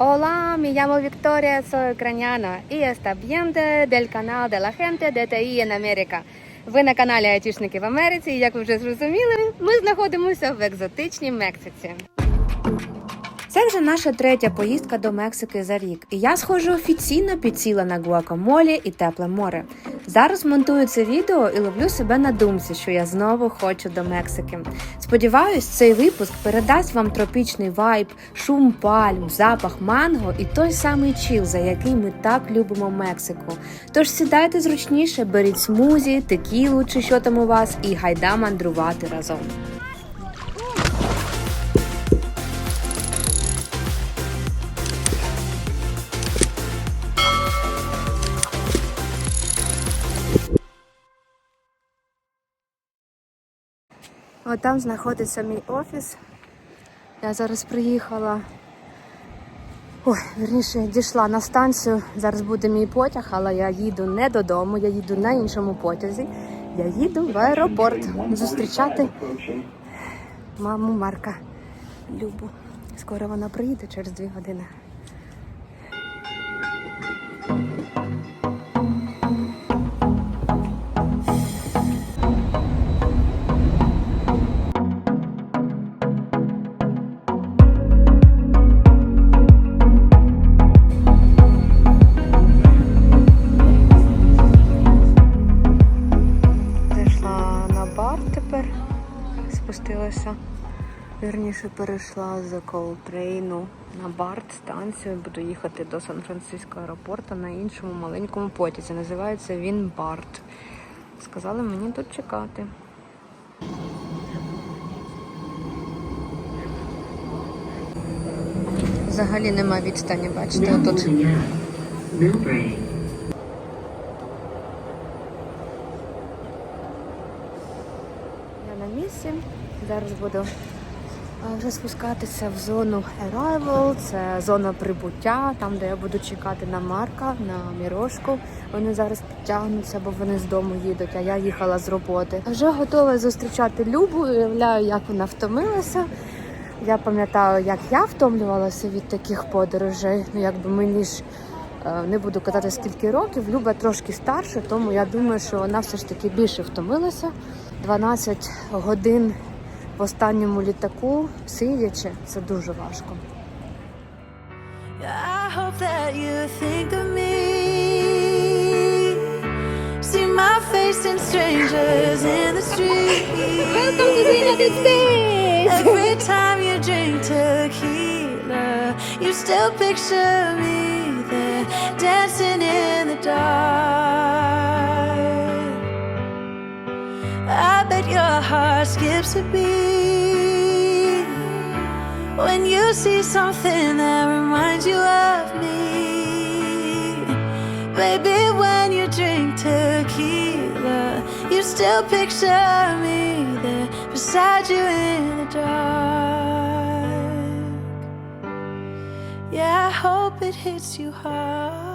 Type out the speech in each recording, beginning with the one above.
Hola, me llamo Victoria, soy ucraniana y está viendo del canal de la gente de TI en Америка. Ви на каналі Айтішники в Америці, і як ви вже зрозуміли, ми знаходимося в екзотичній Мексиці. Це вже наша третя поїздка до Мексики за рік, і я схожу офіційно підсіла на гуакамолі і тепле море. Зараз монтую це відео і ловлю себе на думці, що я знову хочу до Мексики. Сподіваюсь, цей випуск передасть вам тропічний вайб, шум пальм, запах манго і той самий чіл, за який ми так любимо Мексику. Тож сідайте зручніше, беріть смузі, текілу чи що там у вас, і гайда мандрувати разом. От там знаходиться мій офіс. Я зараз приїхала. Ой, верніше, дійшла на станцію. Зараз буде мій потяг, але я їду не додому, я їду на іншому потязі. Я їду в аеропорт зустрічати маму Марка Любу. Скоро вона приїде через дві години. Вірніше перейшла з Колтрейну на Барт станцію. Буду їхати до Сан-Франциско аеропорту на іншому маленькому потязі. Називається він Барт. Сказали мені тут чекати. Взагалі нема відстані, бачите, отут. Я на місці. Зараз буду вже спускатися в зону Arrival, це зона прибуття, там, де я буду чекати на Марка, на Мірошку. Вони зараз підтягнуться, бо вони з дому їдуть, а я їхала з роботи. Вже готова зустрічати Любу, уявляю, як вона втомилася. Я пам'ятаю, як я втомлювалася від таких подорожей. Ну, якби мені ж е, не буду казати скільки років. Люба трошки старша, тому я думаю, що вона все ж таки більше втомилася. 12 годин в останньому літаку сидячи, це дуже важко. I hope that you think of me. See my face in strangers in the street. Every time you drink tequila, you still picture me there dancing in the dark. Your heart skips a beat when you see something that reminds you of me. Baby, when you drink tequila, you still picture me there beside you in the dark. Yeah, I hope it hits you hard.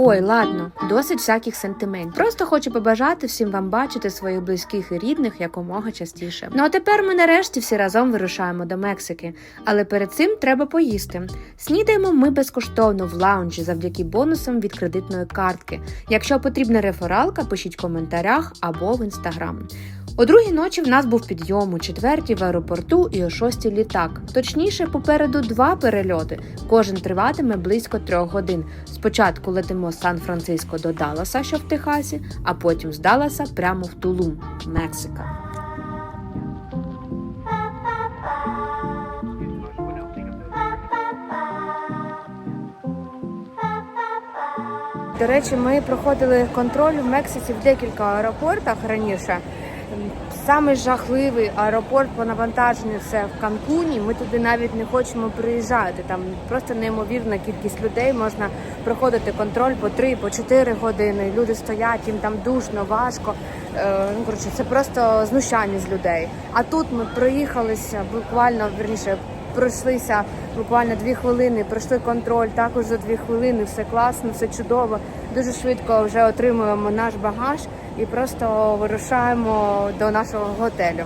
Ой, ладно, досить всяких сентиментів. Просто хочу побажати всім вам бачити своїх близьких і рідних якомога частіше. Ну а тепер ми нарешті всі разом вирушаємо до Мексики. Але перед цим треба поїсти. Снідаємо ми безкоштовно в лаунжі завдяки бонусам від кредитної картки. Якщо потрібна рефералка, пишіть в коментарях або в інстаграм. О другій ночі в нас був підйом, у четвертій в аеропорту і о шостій літак. Точніше, попереду два перельоти. Кожен триватиме близько трьох годин. Спочатку летимо з Сан-Франциско до Далласа, що в Техасі, а потім з Далласа прямо в Тулум, Мексика. До речі, ми проходили контроль в Мексиці в декілька аеропортах раніше. Самий жахливий аеропорт по навантаженню це в Канкуні. Ми туди навіть не хочемо приїжджати. Там просто неймовірна кількість людей. Можна проходити контроль по 3 по 4 години. Люди стоять, їм там душно, важко. Е, Ну, коротше, це просто знущання з людей. А тут ми проїхалися буквально верніше. Пройшлися буквально дві хвилини, пройшли контроль також за дві хвилини. Все класно, все чудово. Дуже швидко вже отримуємо наш багаж і просто вирушаємо до нашого готелю.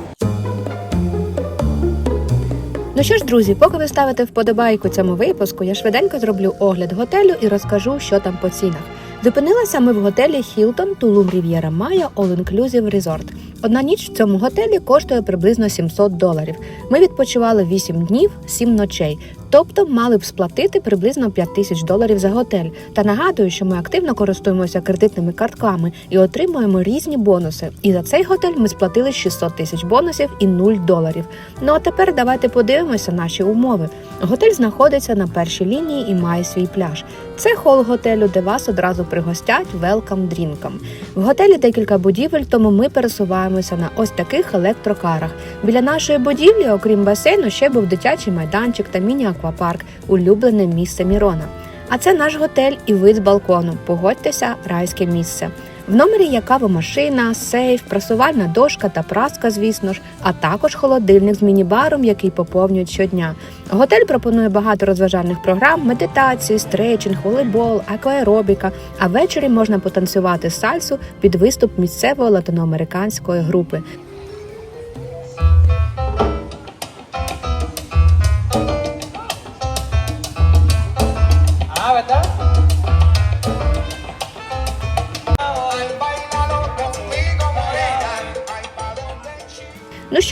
Ну що ж, друзі, поки ви ставите вподобайку цьому випуску, я швиденько зроблю огляд готелю і розкажу, що там по цінах. Зупинилися ми в готелі Hilton Tulum Riviera Maya All Inclusive Resort. Одна ніч в цьому готелі коштує приблизно 700 доларів. Ми відпочивали 8 днів, 7 ночей. Тобто мали б сплатити приблизно 5 тисяч доларів за готель. Та нагадую, що ми активно користуємося кредитними картками і отримуємо різні бонуси. І за цей готель ми сплатили 600 тисяч бонусів і 0 доларів. Ну а тепер давайте подивимося наші умови. Готель знаходиться на першій лінії і має свій пляж. Це хол готелю, де вас одразу пригостять велкам дрінкам. В готелі декілька будівель, тому ми пересуваємося на ось таких електрокарах. Біля нашої будівлі, окрім басейну, ще був дитячий майданчик та міні-аквапарк, улюблене місце Мірона. А це наш готель і вид з балкону. Погодьтеся, райське місце. В номері є кавомашина, сейф, прасувальна дошка та праска, звісно ж, а також холодильник з міні-баром, який поповнюють щодня. Готель пропонує багато розважальних програм, медитації, стретчинг, волейбол, акваеробіка. А ввечері можна потанцювати сальсу під виступ місцевої латиноамериканської групи.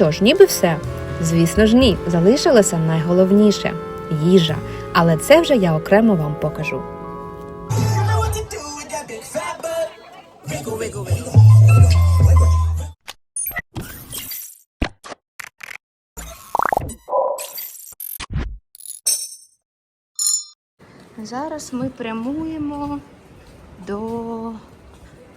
Що ж, ніби все. Звісно ж, ні, залишилося найголовніше їжа. Але це вже я окремо вам покажу. Зараз ми прямуємо до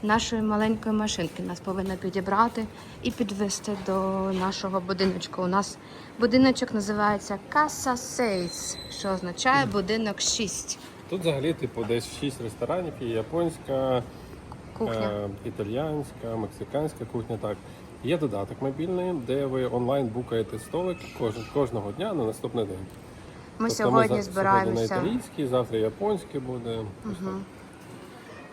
нашої маленької машинки. Нас повинна підібрати і підвести до нашого будиночку. У нас будиночок називається Casa Сейс, що означає будинок 6. Тут взагалі, типу, десь 6 ресторанів, є японська, Кухня. е, італіянська, мексиканська кухня. Так. Є додаток мобільний, де ви онлайн букаєте столик кож- кожного дня на наступний день. Ми Тобто сьогодні Сьогодні збираємося. на італійський, завтра японський буде.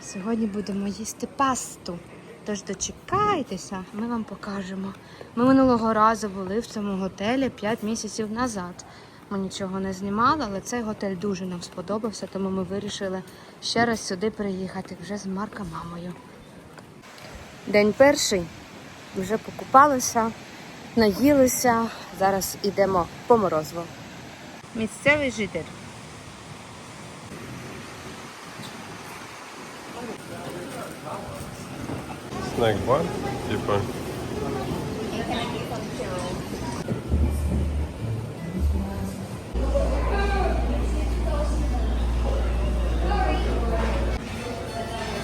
Сьогодні будемо їсти пасту. Тож дочекайтеся, ми вам покажемо. Ми минулого разу були в цьому готелі 5 місяців назад. Ми нічого не знімали, але цей готель дуже нам сподобався, тому ми вирішили ще раз сюди приїхати вже з Марка мамою. День перший. Вже покупалися, наїлися. Зараз йдемо по морозиво. Місцевий житель. Снек-бар, типу.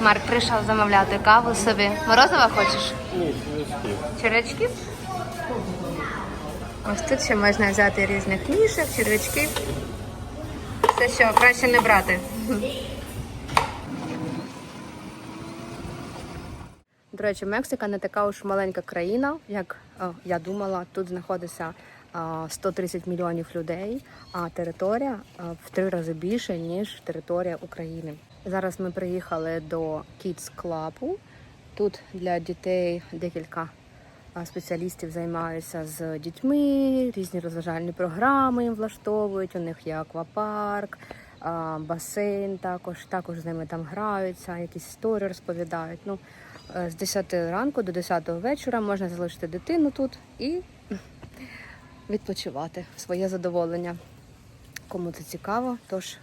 Марк прийшов замовляти каву собі. Морозива хочеш? Ні, свічки. Червячків? Ось тут ще можна взяти різних мішок, червячків. Це що, краще не брати. Речі, Мексика не така уж маленька країна, як о, я думала. Тут знаходиться 130 мільйонів людей, а територія в три рази більше, ніж територія України. Зараз ми приїхали до Kids Club. Тут для дітей декілька спеціалістів займаються з дітьми, різні розважальні програми їм влаштовують. У них є аквапарк, басейн також. Також з ними там граються, якісь історії розповідають. Ну, е, з 10 ранку до 10 вечора можна залишити дитину тут і відпочивати своє задоволення. Кому це цікаво, тож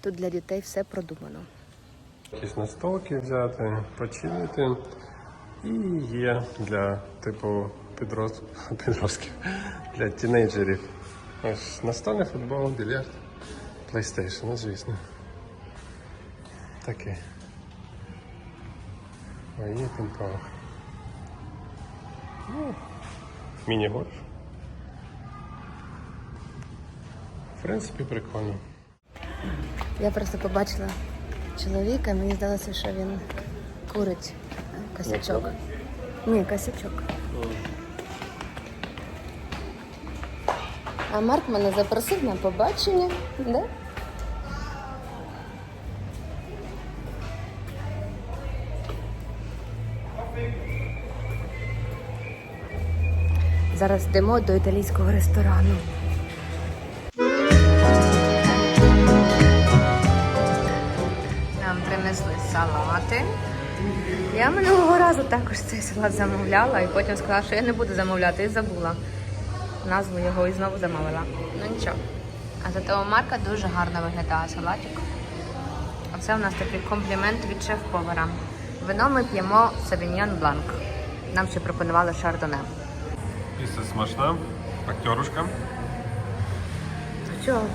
тут для дітей все продумано. Якісь настолки взяти, почилити. І є для типу підрост... підростків, для тінейджерів. Ось настольний футбол, більярд, PlayStation, ну звісно. Таке. А є пінг-понг. Ну, міні-гольф. В принципі, прикольно. Я просто побачила чоловіка, мені здалося, що він курить е, косячок. Ні, косячок. А Марк мене запросив на побачення, да? Зараз йдемо до італійського ресторану. Нам принесли салати. Я минулого разу також цей салат замовляла і потім сказала, що я не буду замовляти і забула. Назву його і знову замовила. Ну нічого. А зато марка дуже гарно виглядає салатик. Оце у нас такий комплімент від шеф-повара. Вино ми п'ємо Sauvignon Бланк. Нам ще пропонували шардоне. Піса смачна, актерушка. Чого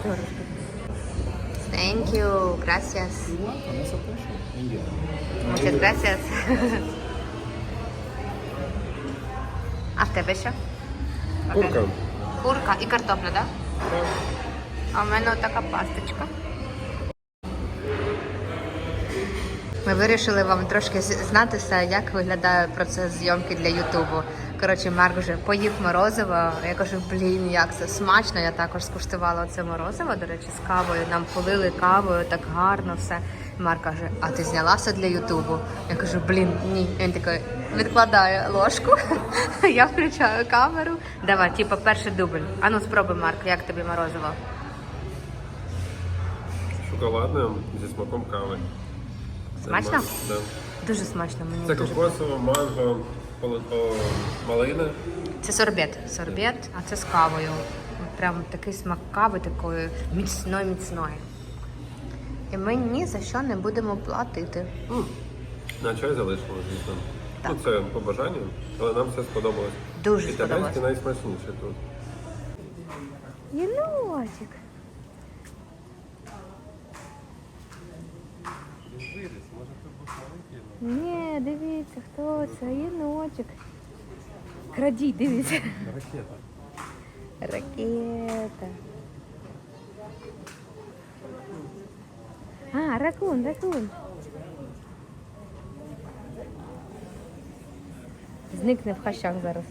Thank you, gracias. Muchas gracias. А в тебе що? Курка. Курка і картопля, так? Да? А в мене така пасточка. Ми вирішили вам трошки знатися, як виглядає процес зйомки для Ютубу. Коротше, Марк вже поїв морозиво. Я кажу, блін, як це смачно. Я також скуштувала це морозиво. До речі, з кавою. Нам полили кавою, так гарно все. Марк каже, а ти зняла все для Ютубу? Я кажу, блін, ні. Він такий відкладає ложку. Я включаю камеру. Давай, типу, перший дубль. Ану, спробуй, Марк, як тобі морозиво? Шоколадне зі смаком кави. Смачно? Да. Дуже смачно, мені Це дуже кокосово, манго, о. Це сорбет. Сорбет, а це з кавою. Прям такий смак кави такої міцної міцної. І ми ні за що не будемо платити. М, На чай залишимо, звісно. Так. Ну, це по бажанню, але нам все сподобалось. Дуже сподобалось. найсмачніше тут. Єнотик. Ні, дивіться, хто це? Єнотик. Крадіть, дивіться. Ракета. Ракета. А, ракун, ракун. Зникне в хащах зараз.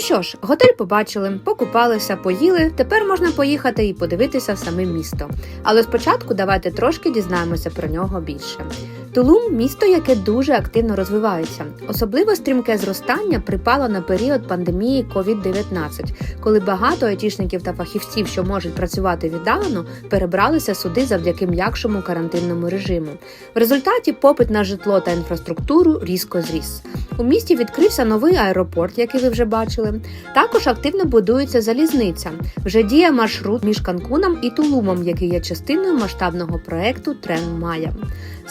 Що ж, готель побачили, покупалися, поїли. Тепер можна поїхати і подивитися саме місто. Але спочатку давайте трошки дізнаємося про нього більше. Тулум місто, яке дуже активно розвивається. Особливо стрімке зростання припало на період пандемії COVID-19, коли багато айтішників та фахівців, що можуть працювати віддалено, перебралися сюди завдяки м'якшому карантинному режиму. В результаті попит на житло та інфраструктуру різко зріс. У місті відкрився новий аеропорт, який ви вже бачили. Також активно будується залізниця. Вже діє маршрут між Канкуном і Тулумом, який є частиною масштабного проекту Трен Майя.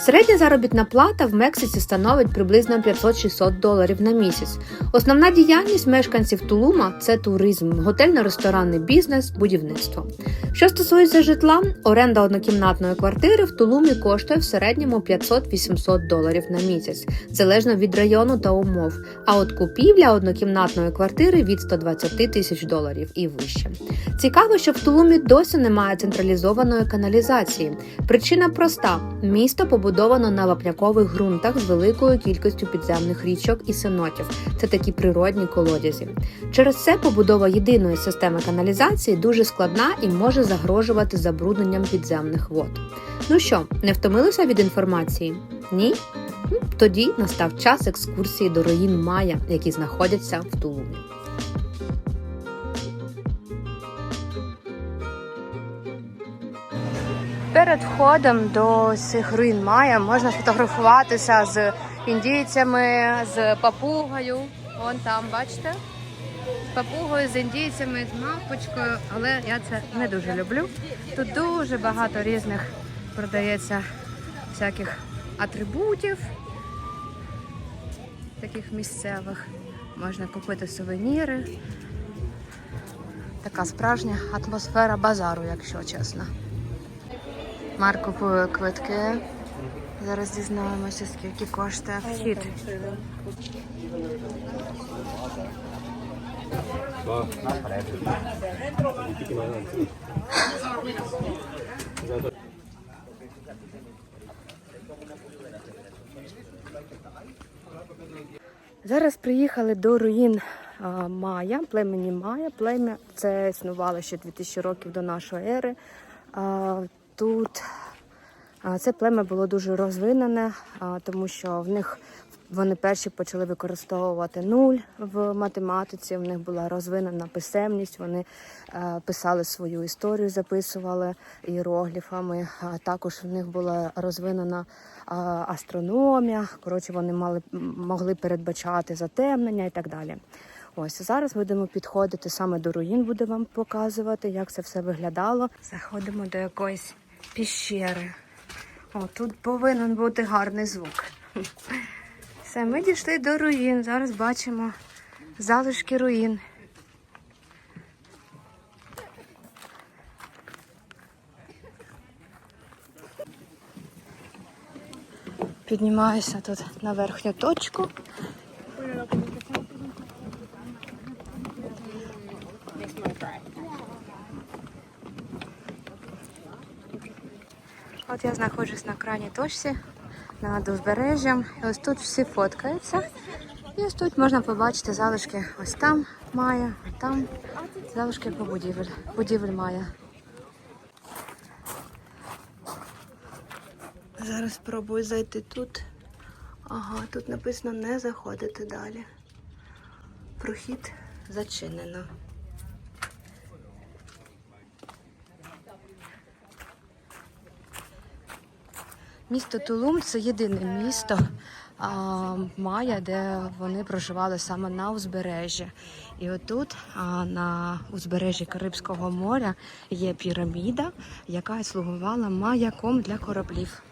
Середня заробітна плата в Мексиці становить приблизно 500-600 доларів на місяць. Основна діяльність мешканців Тулума це туризм, готельно-ресторанний бізнес, будівництво. Що стосується житла, оренда однокімнатної квартири в Тулумі коштує в середньому 500-800 доларів на місяць, залежно від району та умов. А от купівля однокімнатної квартири від 120 тисяч доларів і вище. Цікаво, що в Тулумі досі немає централізованої каналізації. Причина проста: місто побудовано на вапнякових ґрунтах з великою кількістю підземних річок і сенотів. Це такі природні колодязі. Через це побудова єдиної системи каналізації дуже складна і може загрожувати забрудненням підземних вод. Ну що, не втомилися від інформації? Ні? Тоді настав час екскурсії до руїн Майя, які знаходяться в Тулумі. Перед входом до цих руїн Майя можна фотографуватися з індійцями, з папугою. Вон там, бачите? З папугою, з індійцями, з мавпочкою, але я це не дуже люблю. Тут дуже багато різних продається всяких атрибутів, таких місцевих. Можна купити сувеніри. Така справжня атмосфера базару, якщо чесно. Марк купує квитки. Зараз дізнаємося, скільки коштує вхід. Зараз приїхали до руїн а, Майя, племені Майя. Плем'я це існувало ще 2000 років до нашої ери. Тут Це плем'я було дуже розвинене, тому що в них вони перші почали використовувати нуль в математиці. В них була розвинена писемність. Вони е, писали свою історію, записували іерогліфами. Також в них була розвинена астрономія. Коротше, вони мали могли передбачати затемнення і так далі. Ось зараз будемо підходити саме до руїн, буду вам показувати, як це все виглядало. Заходимо до якоїсь піщери. О, тут повинен бути гарний звук. Все, ми дійшли до руїн. Зараз бачимо залишки руїн. Піднімаюся тут на верхню точку. От я знаходжусь на крайній точці над узбережжям. І ось тут всі фоткаються. І ось тут можна побачити залишки. Ось там має, а там залишки по будівель. Будівель має. Зараз спробую зайти тут. Ага, тут написано не заходити далі. Прохід зачинено. Місто Тулум це єдине місто а, Майя, де вони проживали саме на узбережжі. І отут, а, на узбережжі Карибського моря, є піраміда, яка слугувала маяком для кораблів.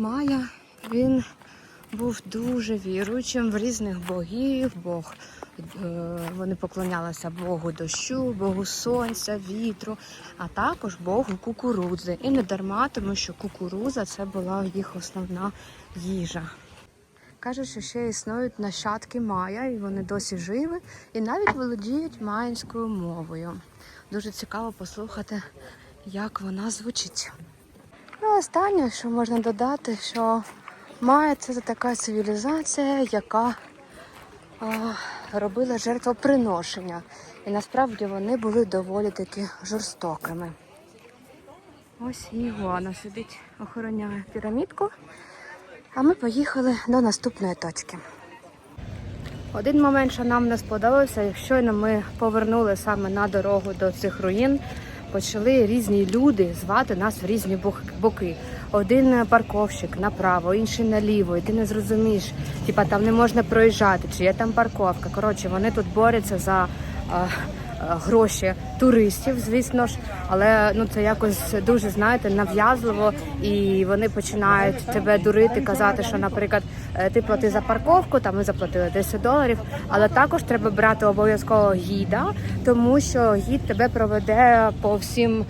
Майя, він був дуже віруючим в різних богів, Бог. е, Вони поклонялися Богу дощу, Богу сонця, вітру, а також Богу кукурудзи. І не дарма, тому що кукуруза це була їх основна їжа. Кажуть, що ще існують нащадки Майя, і вони досі живі, і навіть володіють маянською мовою. Дуже цікаво послухати, як вона звучить. Ну, останнє, що можна додати, що Майя це така цивілізація, яка а, робила жертвоприношення. І насправді вони були доволі таки жорстокими. Ось Ігуана сидить, охороняє пірамідку. А ми поїхали до наступної точки. Один момент, що нам не сподобався, щойно ми повернули саме на дорогу до цих руїн, почали різні люди звати нас в різні бок- боки. Один парковщик направо, інший наліво, і ти не зрозумієш, типа там не можна проїжджати, чи є там парковка. Коротше, вони тут борються за а, а, гроші туристів, звісно ж, але ну це якось дуже знаєте нав'язливо, і вони починають тебе дурити, казати, що, наприклад, ти плати за парковку, там ми заплатили 10 доларів, але також треба брати обов'язково гіда, тому що гід тебе проведе по всім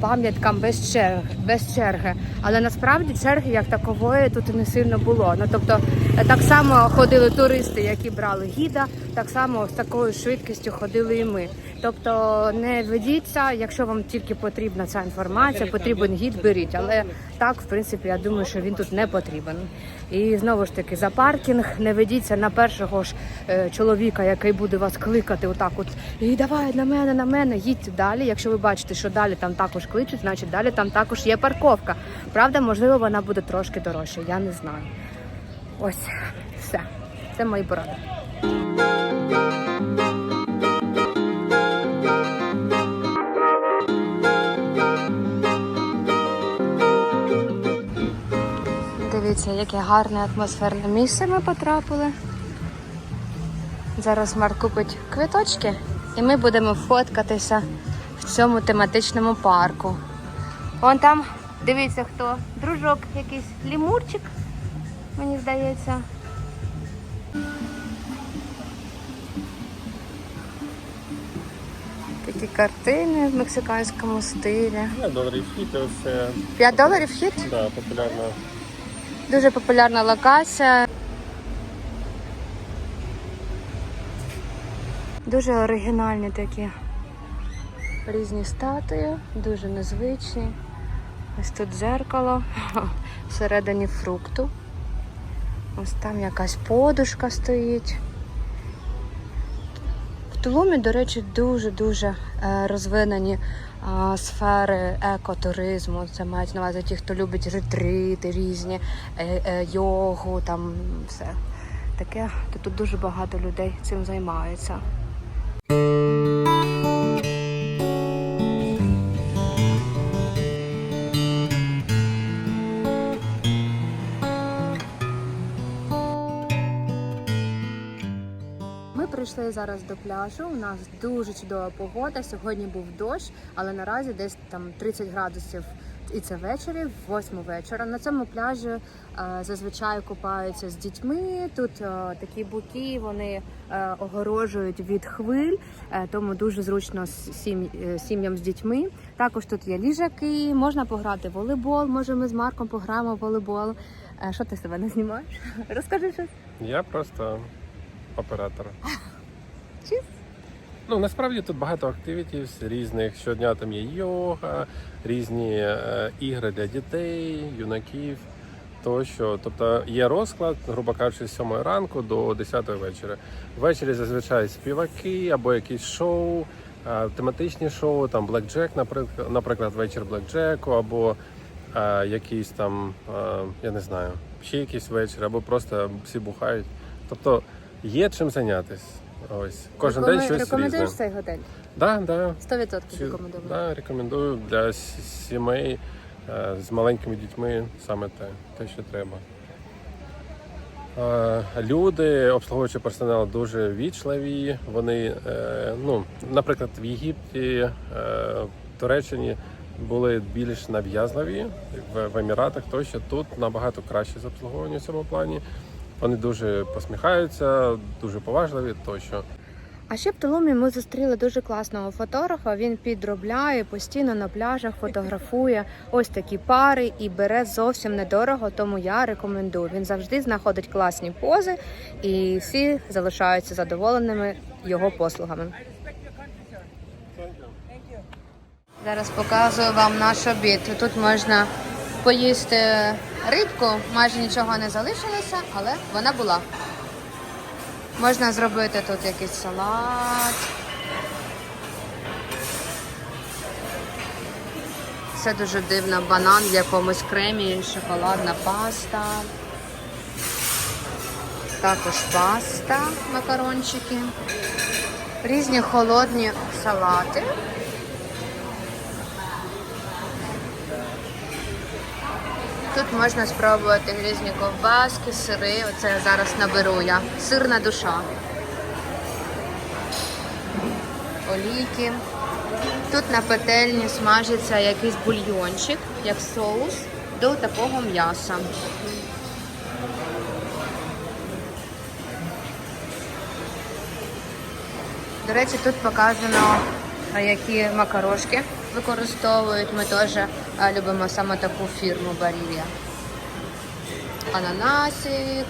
пам'яткам без черги, без черги. Але насправді черги як такової тут не сильно було. Ну тобто е, так само ходили туристи, які брали гіда, так само з такою швидкістю ходили і ми. Тобто не ведіться, якщо вам тільки потрібна ця інформація, потрібен гід, беріть. Але так, в принципі, я думаю, що він тут не потрібен. І знову ж таки, за паркінг не ведіться на першого ж е, чоловіка, який буде вас кликати, отак, от і давай на мене, на мене, їдьте далі. Якщо ви бачите, що далі там також кличуть, значить далі там також є парковка. Правда, можливо, вона буде трошки дорожча. Я не знаю. Ось все. Це мої поради. Дивіться, яке гарне атмосферне місце ми потрапили. Зараз Марк купить квиточки і ми будемо фоткатися в цьому тематичному парку. Вон там, дивіться хто, дружок якийсь лімурчик, мені здається. Такі картини в мексиканському стилі. 5 доларів вхід, це 5 доларів вхід? да, популярна. Дуже популярна локація. Дуже оригінальні такі різні статуї, дуже незвичні. Ось тут дзеркало, всередині фрукту. Ось там якась подушка стоїть. В Тулумі, до речі, дуже-дуже е, розвинені сфери екотуризму. Це мають на увазі ті, хто любить ретрити різні, е, е, йогу, там все таке. Тут дуже багато людей цим займаються. Зараз до пляжу. У нас дуже чудова погода. Сьогодні був дощ, але наразі десь там 30 градусів. І це ввечері, в 8 вечора. На цьому пляжі е, зазвичай купаються з дітьми. Тут е, такі буки вони е, огорожують від хвиль, е, тому дуже зручно сім, е, сім'ям з дітьми. Також тут є ліжаки, можна пограти в волейбол. Може, ми з Марком пограємо в волейбол. Е, що ти себе не знімаєш? Розкажи щось. Я просто оператор. Чис? Ну, насправді тут багато активітів різних. Щодня там є йога, різні е, ігри для дітей, юнаків тощо. Тобто є розклад, грубо кажучи, з 7 ранку до 10 вечора. Ввечері зазвичай співаки або якісь шоу, е, тематичні шоу, там блекджек, наприклад, наприклад, вечір блекджеку, або е, якийсь там, е, я не знаю, ще якийсь вечір, або просто всі бухають. Тобто є чим зайнятися. Ось кожен день Рекомен- щось Рекомендуєш різне. цей готель? Да, да. 100% Чи- рекомендую. Да, рекомендую для с- сімей е, з маленькими дітьми саме те, те, що треба. Е, Люди, обслуговуючий персонал дуже вічливі. Вони, е, ну, наприклад, в Єгипті, е, в Туреччині були більш нав'язливі в, в Еміратах, тощо тут набагато краще з обслуговування в цьому плані. Вони дуже посміхаються, дуже поважливі тощо. А ще в Тулумі ми зустріли дуже класного фотографа. Він підробляє постійно на пляжах, фотографує ось такі пари і бере зовсім недорого. Тому я рекомендую. Він завжди знаходить класні пози, і всі залишаються задоволеними його послугами. Зараз показую вам наш обід. Тут можна поїсти рибку, майже нічого не залишилося, але вона була. Можна зробити тут якийсь салат. Це дуже дивно. Банан в якомусь кремі, шоколадна паста. Також паста, макарончики. Різні холодні салати. Тут можна спробувати різні ковбаски, сири. Оце я зараз наберу я. Сирна душа. Олійки. Тут на петельні смажиться якийсь бульйончик, як соус до такого м'яса. До речі, тут показано, які макарошки використовують. Ми теж любимо саме таку фірму Барілія. Ананасик,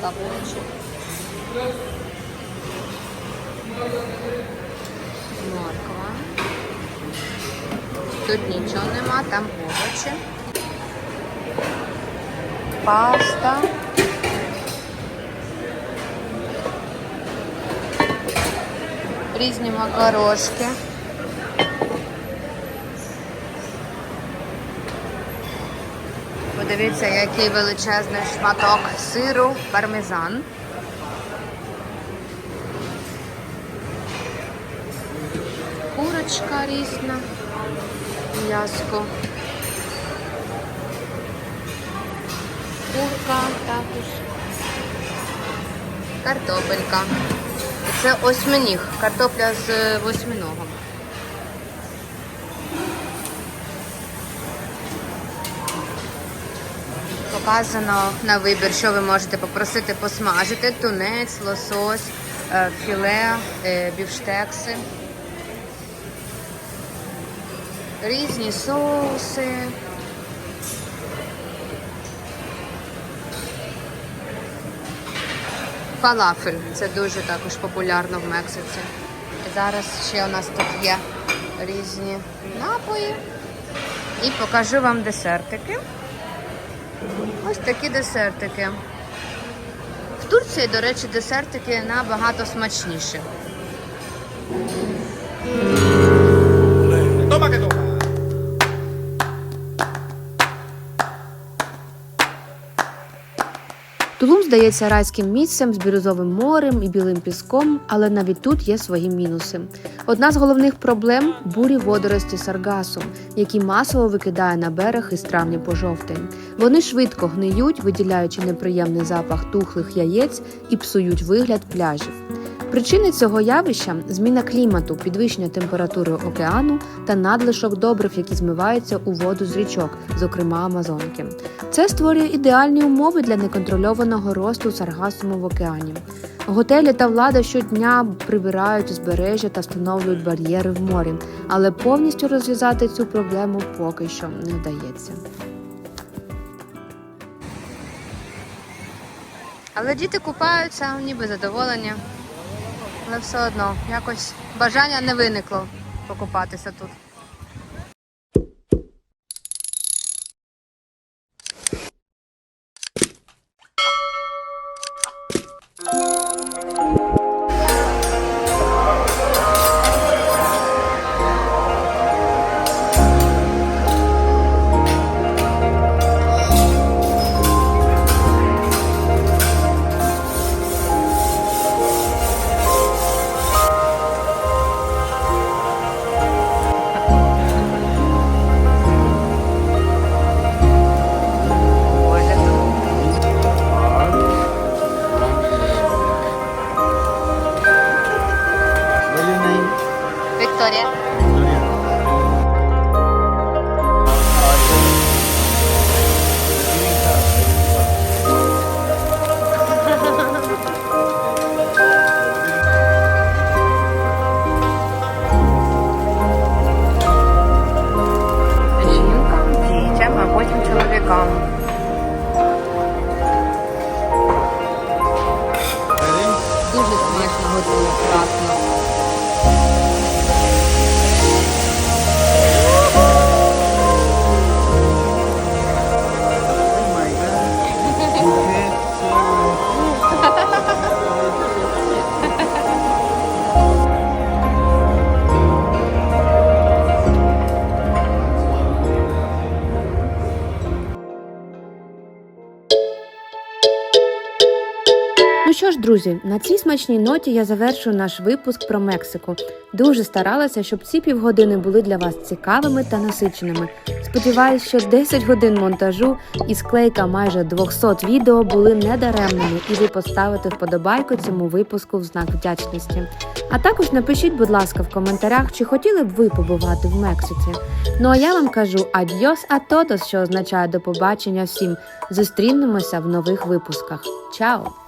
кавунчик. Морква. Тут нічого нема, там овочі. Паста. Різні макарошки. Подивіться, який величезний шматок сиру пармезан. Курочка різна, м'яско. Курка також. Картопелька. Це осьминіг, картопля з восьминогом. Показано на вибір, що ви можете попросити посмажити: тунець, лосось, е, філе, е, бівштекси. Різні соуси. фалафель. Це дуже також популярно в Мексиці. І зараз ще у нас тут є різні напої. І покажу вам десертики. Ось такі десертики. В Турції, до речі, десертики набагато смачніші. Тулум здається райським місцем з бірюзовим морем і білим піском, але навіть тут є свої мінуси. Одна з головних проблем бурі водорості саргасу, які масово викидає на берег із травня по жовтень. Вони швидко гниють, виділяючи неприємний запах тухлих яєць і псують вигляд пляжів. Причини цього явища зміна клімату, підвищення температури океану та надлишок добрив, які змиваються у воду з річок, зокрема Амазонки. Це створює ідеальні умови для неконтрольованого росту саргасуму в океані. Готелі та влада щодня прибирають узбережжя та встановлюють бар'єри в морі, але повністю розв'язати цю проблему поки що не вдається. Але діти купаються, ніби задоволені. Але все одно якось бажання не виникло покупатися тут. Друзі, на цій смачній ноті я завершую наш випуск про Мексику. Дуже старалася, щоб ці півгодини були для вас цікавими та насиченими. Сподіваюсь, що 10 годин монтажу і склейка майже 200 відео були недаремними, і ви поставите вподобайку цьому випуску в знак вдячності. А також напишіть, будь ласка, в коментарях, чи хотіли б ви побувати в Мексиці. Ну а я вам кажу адьос а тотос, що означає до побачення всім. Зустрінемося в нових випусках. Чао!